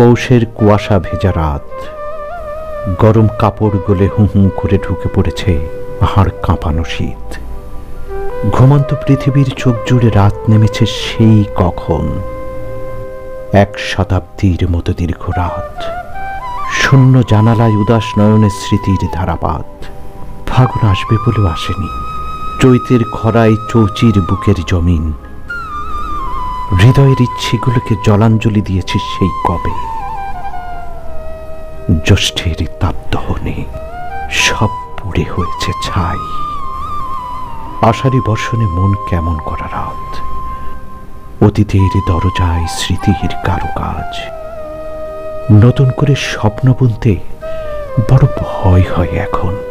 পৌষের কুয়াশা ভেজা রাত। গরম কাপড় গলে হুঁ হুঁ করে ঢুকে পড়েছে হাড় কাঁপানো শীত। ঘুমন্ত পৃথিবীর চোখ জুড়ে রাত নেমেছে সেই কখন। এক শতাব্দীর মতো দীর্ঘ রাত। শূন্য জানালায় উদাস নয়নের স্মৃতির ধারাপাত। ফাগুন আসবে বলেও আসেনি। চৈতের খরায় চৌচির বুকের জমিন। হৃদয়ের ইচ্ছেগুলোকে জলাঞ্জলি দিয়েছে সেই কবে। জ্যৈষ্ঠের তাপদহনে সব পুড়ে হয়েছে ছাই। আষাঢ়ি বর্ষণে মন কেমন করা রাত? অতীতের দরজায় স্মৃতির কারুকাজ। নতুন করে স্বপ্ন বলতে বড় ভয় হয় এখন।